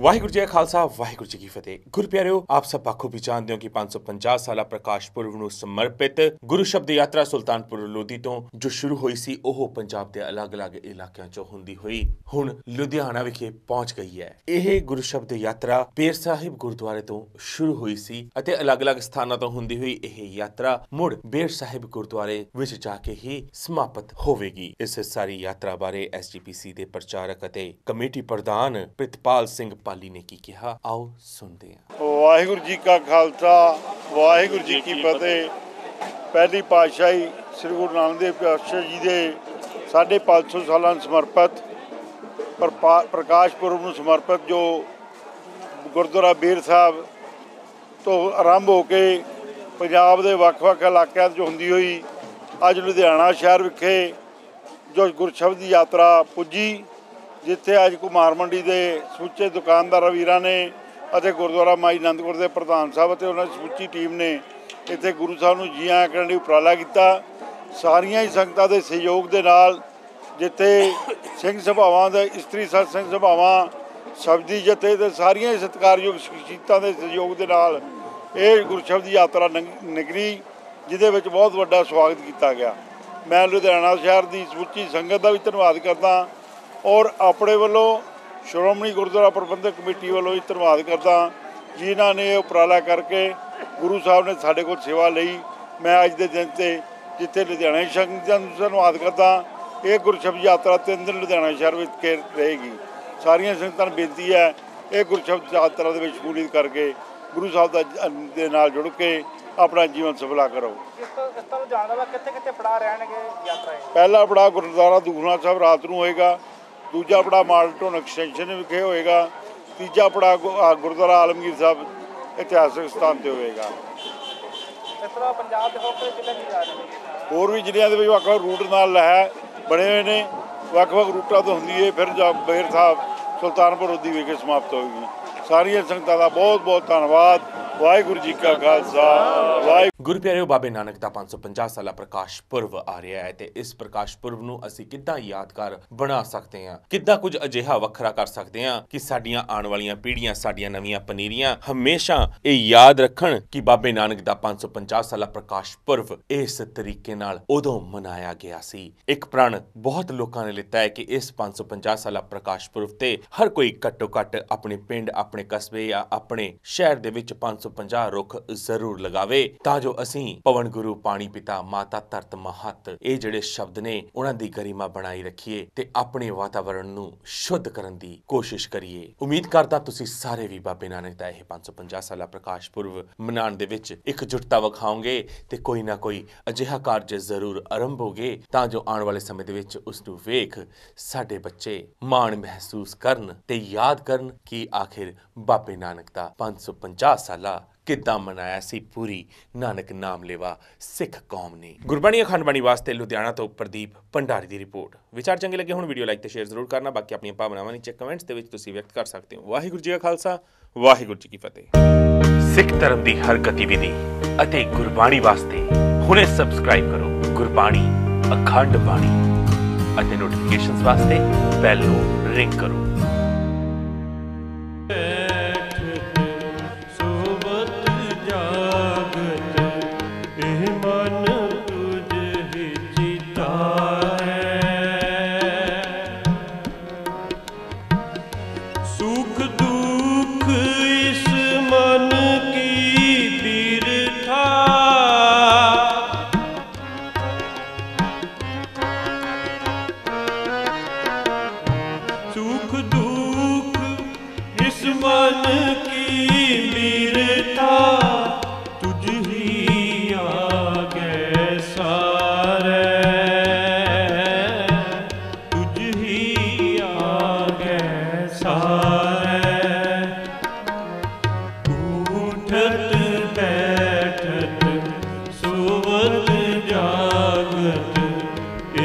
ਵਾਹਿਗੁਰੂ ਜੀ ਕਾ ਖਾਲਸਾ, ਵਾਹਿਗੁਰੂ ਜੀ ਕੀ ਫਤਿਹ। ਗੁਰ ਪਿਆਰਿਓ ਆਪ ਸਭ ਬਖੂਬੀ ਜਾਣਦੇ ਹੋ ਕਿ 550 ਸਾਲਾ ਪ੍ਰਕਾਸ਼ ਪੁਰਬ ਨੂੰ ਸਮਰਪਿਤ ਗੁਰੂ ਸ਼ਬਦ ਯਾਤਰਾ ਸੁਲਤਾਨਪੁਰ ਲੋਧੀ ਤੋਂ ਜੋ ਸ਼ੁਰੂ ਹੋਈ ਸੀ, ਉਹ ਪੰਜਾਬ ਦੇ ਅਲੱਗ-ਅਲੱਗ ਇਲਾਕਿਆਂ 'ਚੋਂ ਹੁੰਦੀ ਹੋਈ, ਹੁਣ ਲੁਧਿਆਣਾ ਵਿਖੇ ਪਹੁੰਚ ਗਈ ਹੈ। ਇਹ ਗੁਰੂ ਸ਼ਬਦ ਯਾਤਰਾ ਪੀਰ ਸਾਹਿਬ ਗੁਰਦੁਆਰੇ ਤੋਂ ਸ਼ੁਰੂ ਹੋਈ ਸੀ ਅਤੇ ਅਲੱਗ-ਅਲੱਗ ਸਥਾਨਾਂ ਤੋਂ ਹੁੰਦੀ ਹੋਈ ਇਹ ਯਾਤਰਾ ਮੁੜ ਬੇਰ ਸਾਹਿਬ ਗੁਰਦੁਆਰੇ ਵਿੱਚ ਜਾ ਕੇ ਹੀ ਸਮਾਪਤ ਹੋਵੇਗੀ। ਇਸ ਸਾਰੀ ਯਾਤਰਾ ਬਾਰੇ ਐਸਜੀਪੀਸੀ ਦੇ ਪ੍ਰਚਾਰਕ ਅਤੇ ਕਮੇਟੀ ਪ੍ਰਧਾਨ ਪ੍ਰਿਤਪਾਲ ਸਿੰਘ ਪਾਲੀ ਨੇ ਕੀ ਕਿਹਾ ਆਓ ਸੁਣਦੇ ਹਾਂ। ਵਾਹਿਗੁਰੂ ਜੀ ਕਾ ਖਾਲਸਾ ਵਾਹਿਗੁਰੂ ਜੀ ਕੀ ਫਤਿਹ। ਪਹਿਲੀ ਪਾਤਸ਼ਾਹੀ ਸ੍ਰੀ ਗੁਰੂ ਨਾਨਕ ਦੇਵ ਪਾਤਸ਼ਾਹ ਜੀ ਦੇ 550 ਸਾਲਾਂ ਨੂੰ ਸਮਰਪਿਤ ਪ੍ਰਕਾਸ਼ ਪੁਰਬ ਨੂੰ ਸਮਰਪਿਤ ਜੋ ਗੁਰਦੁਆਰਾ ਬੀਰ ਸਾਹਿਬ ਤੋਂ ਆਰੰਭ ਹੋ ਕੇ ਪੰਜਾਬ ਦੇ ਵੱਖ-ਵੱਖ ਇਲਾਕਿਆਂ 'ਚ ਹੁੰਦੀ ਹੋਈ ਅੱਜ ਲੁਧਿਆਣਾ ਸ਼ਹਿਰ ਵਿਖੇ ਜੋ ਗੁਰਸ਼ਬਦ ਦੀ ਯਾਤਰਾ ਪੁੱਜੀ। ਜਿੱਥੇ ਅੱਜ ਕੁਮਾਰ ਮੰਡੀ ਦੇ ਸਮੁੱਚੇ ਦੁਕਾਨਦਾਰ ਵੀਰਾਂ ਨੇ ਅਤੇ ਗੁਰਦੁਆਰਾ ਮਾਈ ਆਨੰਦਪੁਰ ਦੇ ਪ੍ਰਧਾਨ ਸਾਹਿਬ ਅਤੇ ਉਹਨਾਂ ਦੀ ਸਮੁੱਚੀ ਟੀਮ ਨੇ ਇੱਥੇ ਗੁਰੂ ਸਾਹਿਬ ਨੂੰ ਜੀ ਆਇਆਂ ਕਰਨ ਲਈ ਉਪਰਾਲਾ ਕੀਤਾ। ਸਾਰੀਆਂ ਹੀ ਸੰਗਤਾਂ ਦੇ ਸਹਿਯੋਗ ਦੇ ਨਾਲ ਜਿੱਥੇ ਸਿੰਘ ਸਭਾਵਾਂ ਦੇ ਇਸਤਰੀ ਸਤ ਸਿੰਘ ਸਭਾਵਾਂ ਸਬਦੀ ਜਥੇ ਤੇ ਸਾਰੀਆਂ ਹੀ ਸਤਿਕਾਰਯੋਗ ਸ਼ਖਸੀਅਤਾਂ ਦੇ ਸਹਿਯੋਗ ਦੇ ਨਾਲ ਇਹ ਗੁਰਸ਼ਬਦ ਯਾਤਰਾ ਨੰਗ- ਨਿਕਲੀ, ਜਿਹਦੇ ਵਿੱਚ ਬਹੁਤ ਵੱਡਾ ਸਵਾਗਤ ਕੀਤਾ ਗਿਆ। ਮੈਂ ਲੁਧਿਆਣਾ ਸ਼ਹਿਰ ਦੀ ਸਮੁੱਚੀ ਸੰਗਤ ਦਾ ਵੀ ਧੰਨਵਾਦ ਕਰਦਾ। ਔਰ ਆਪਣੇ ਵੱਲੋਂ ਸ਼੍ਰੋਮਣੀ ਗੁਰਦੁਆਰਾ ਪ੍ਰਬੰਧਕ ਕਮੇਟੀ ਵੱਲੋਂ ਵੀ ਧੰਨਵਾਦ ਕਰਦਾ ਜਿਨ੍ਹਾਂ ਨੇ ਉਪਰਾਲਾ ਕਰਕੇ ਗੁਰੂ ਸਾਹਿਬ ਨੇ ਸਾਡੇ ਕੋਲ ਸੇਵਾ ਲਈ। ਮੈਂ ਅੱਜ ਦੇ ਦਿਨ ਤੇ ਜਿੱਥੇ ਲੁਧਿਆਣਾ ਸੰਗਤਾਂ ਨੂੰ ਧੰਨਵਾਦ ਕਰਦਾ ਇਹ ਗੁਰਸ਼ਬਦ ਯਾਤਰਾ ਤਿੰਨ ਦਿਨ ਲੁਧਿਆਣਾ ਸ਼ਹਿਰ ਵਿੱਚ ਕੇ ਰਹੇਗੀ। ਸਾਰੀਆਂ ਸੰਗਤਾਂ ਨੂੰ ਬੇਨਤੀ ਹੈ ਇਹ ਗੁਰਸ਼ਬਦ ਯਾਤਰਾ ਦੇ ਵਿੱਚ ਸ਼ਮੂਲੀਅਤ ਕਰਕੇ ਗੁਰੂ ਸਾਹਿਬ ਦਾ ਦੇ ਨਾਲ ਜੁੜ ਕੇ ਆਪਣਾ ਜੀਵਨ ਸਫਲਾ ਕਰੋ। ਇਸ ਤੋਂ ਕਿੱਥੇ ਕਿੱਥੇ ਪੜਾ ਰਹਿਣਗੇ ਯਾਤਰਾ ਪਹਿਲਾ ਪੜਾਅ ਗੁਰਦੁਆਰਾ ਦੂਖਨਾ ਸਾਹਿਬ ਰਾਤ ਨੂੰ ਹੋਏਗਾ। ਦੂਜਾ ਪੜਾਅ ਮਾਲਟਨ ਐਕਸਟੈਂਸ਼ਨ ਵਿਖੇ ਹੋਏਗਾ। ਤੀਜਾ ਆਹ ਗੁਰਦੁਆਰਾ ਆਲਮਗੀਰ ਸਾਹਿਬ ਇਤਿਹਾਸਕ ਸਥਾਨ ਤੇ ਹੋਏਗਾ। ਇਸ ਤਰ੍ਹਾਂ ਪੰਜਾਬ ਦੇ ਹੋਰ ਜ਼ਿਲ੍ਹੇ ਨਹੀਂ ਜਾ ਰਹੇ ਹੋਰ ਵੀ ਜ਼ਿਲ੍ਹਿਆਂ ਦੇ ਵਿੱਚ ਵੱਖ ਰੂਟ ਨਾਲ ਹੈ ਬਣੇ ਹੋਏ ਨੇ। ਵੱਖ ਵੱਖ ਰੂਟਾਂ ਤੋਂ ਹੁੰਦੀ ਹੈ ਫਿਰ ਜਾ ਬੇਰ ਸਾਹਿਬ ਸੁਲਤਾਨਪੁਰ ਲੋਧੀ ਵਿਖੇ ਸਮਾਪਤ ਹੋਏਗੀ ਸਾਰੀਆਂ ਸੰਗਤਾਂ ਦਾ ਬਹੁਤ ਬਹੁਤ ਧੰਨਵਾਦ। ਵਾਹਿਗੁਰੂ ਜੀ ਕਾ ਖਾਲਸਾ ਵਾਹਿਗੁਰੂ ਗੁਰੂ ਪਿਆਰਿਓ, ਬਾਬੇ ਨਾਨਕ ਦਾ 550 ਸਾਲਾ ਪ੍ਰਕਾਸ਼ ਪੁਰਬ ਆ ਰਿਹਾ ਹੈ ਤੇ ਇਸ ਪ੍ਰਕਾਸ਼ ਪੁਰਬ ਨੂੰ ਅਸੀਂ ਕਿੱਦਾਂ ਯਾਦਗਾਰ ਬਣਾ ਸਕਦੇ ਹਾਂ? ਕਿੱਦਾਂ ਕੁਝ ਅਜਿਹਾ ਵੱਖਰਾ ਕਰ ਸਕਦੇ ਹਾਂ ਕਿ ਸਾਡੀਆਂ ਆਉਣ ਵਾਲੀਆਂ ਪੀੜ੍ਹੀਆਂ, ਸਾਡੀਆਂ ਨਵੀਆਂ ਪਨੀਰੀਆਂ ਹਮੇਸ਼ਾ ਇਹ ਯਾਦ ਰੱਖਣ ਕਿ ਬਾਬੇ ਨਾਨਕ ਦਾ 550 ਸਾਲਾ ਪ੍ਰਕਾਸ਼ ਪੁਰਬ ਇਸ ਤਰੀਕੇ ਨਾਲ ਉਦੋਂ ਮਨਾਇਆ ਗਿਆ ਸੀ। ਇੱਕ ਪ੍ਰਣ ਬਹੁਤ ਲੋਕਾਂ ਨੇ ਲਿੱਤਾ ਹੈ ਕਿ ਇਸ 550 ਸਾਲਾ ਪ੍ਰਕਾਸ਼ ਪੁਰਬ ਤੇ ਹਰ ਕੋਈ ਘੱਟੋ ਘੱਟ ਆਪਣੇ ਪਿੰਡ, ਆਪਣੇ ਕਸਬੇ ਜਾਂ ਆਪਣੇ ਸ਼ਹਿਰ ਦੇ ਵਿੱਚ 550 ਰੁੱਖ ਜ਼ਰੂਰ ਲਗਾਵੇ ਤਾਂ ਜੋ ਅਸੀਂ ਪਵਨ ਗੁਰੂ ਪਾਣੀ ਪਿਤਾ ਮਾਤਾ ਧਰਤ ਮਹਤ, ਇਹ ਜਿਹੜੇ ਸ਼ਬਦ ਨੇ, ਉਹਨਾਂ ਦੀ ਗਰਿਮਾ ਬਣਾਈ ਰੱਖੀਏ ਤੇ ਆਪਣੇ ਵਾਤਾਵਰਣ ਨੂੰ ਸ਼ੁੱਧ ਕਰਨ ਦੀ ਕੋਸ਼ਿਸ਼ ਕਰੀਏ। ਉਮੀਦ ਕਰਦਾ ਤੁਸੀਂ ਸਾਰੇ ਵੀ ਬਾਬੇ ਨਾਨਕ ਦਾ ਇਹ 550 ਸਾਲਾ ਪ੍ਰਕਾਸ਼ ਪੁਰਬ ਮਨਾਉਣ ਦੇ ਵਿੱਚ ਇਕਜੁੱਟਤਾ ਵਿਖਾਓਗੇ ਤੇ ਕੋਈ ਨਾ ਕੋਈ ਅਜਿਹਾ ਕਾਰਜ ਜ਼ਰੂਰ ਆਰੰਭ ਹੋਗੇ ਤਾਂ ਜੋ ਆਉਣ ਵਾਲੇ ਸਮੇਂ ਦੇ ਵਿੱਚ ਉਸ ਨੂੰ ਵੇਖ ਸਾਡੇ ਬੱਚੇ ਮਾਣ ਮਹਿਸੂਸ ਕਰਨ ਤੇ ਯਾਦ ਕਰਨ ਕਿ ਆਖਿਰ ਬਾਬੇ ਨਾਨਕ ਦਾ 550 ਸਾਲਾ ਕਿੱਦਾਂ ਮਨਾਇਆ ਸੀ ਪੂਰੀ? ਨਾਨਕ ਨਾਮ ਲੈਵਾ, ਸਿੱਖ ਕੌਮ ਨੇ। ਗੁਰਬਾਣੀ ਅਖੰਡ ਵਾਸਤੇ ਲੁਧਿਆਣਾ ਤੋਂ ਪ੍ਰਦੀਪ ਭੰਡਾਰੀ ਦੀ ਰਿਪੋਰਟ। ਵਿਚਾਰ ਚੰਗੇ ਲੱਗੇ ਹੁਣ ਵੀਡੀਓ ਲਾਈਕ ਤੇ ਸ਼ੇਅਰ ਜ਼ਰੂਰ ਕਰਨਾ। ਬਾਕੀ ਆਪਣੀਆਂ ਭਾਵਨਾਵਾਂ ਨੀਚੇ ਕਮੈਂਟਸ ਦੇ ਵਿੱਚ ਤੁਸੀਂ ਵਿਅਕਤ ਕਰ ਸਕਦੇ ਹੋ। ਵਾਹਿਗੁਰੂ ਜੀ ਕਾ ਖਾਲਸਾ, ਵਾਹਿਗੁਰੂ ਜੀ ਕੀ ਫਤਿਹ। ਸਿੱਖ ਧਰਮ ਦੀ ਹਰ ਗਤੀਵਿਧੀ ਅਤੇ ਗੁਰਬਾਣੀ ਵਾਸਤੇ ਹੁਣੇ ਸਬਸਕ੍ਰਾਈਬ ਕਰੋ ਗੁਰਬਾਣੀ ਅਖੰਡ ਬਾਣੀ ਅਤੇ ਨੋਟੀਫਿਕੇਸ਼ਨਸ ਵਾਸਤੇ ਬੈਲ ਨੂੰ ਰਿੰਗ ਕਰੋ। ਸੁਖ ਦੁਖ ਇਸ ਮਨ ਕੀ ਬਿਰਥਾ। ਸੁਖ ਦੁਖ ਇਸ ਮਨ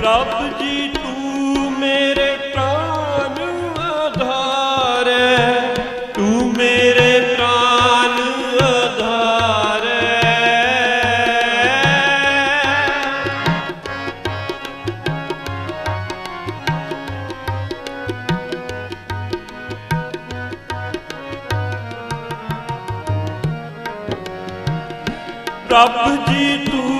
ਪ੍ਰਭ ਜੀ ਤੂੰ ਮੇਰੇ ਪ੍ਰਾਨ ਆਧਾਰੈ। ਤੂੰ ਮੇਰੇ ਪ੍ਰਾਨ ਆਧਾਰੈ। ਜੀ ਤੂੰ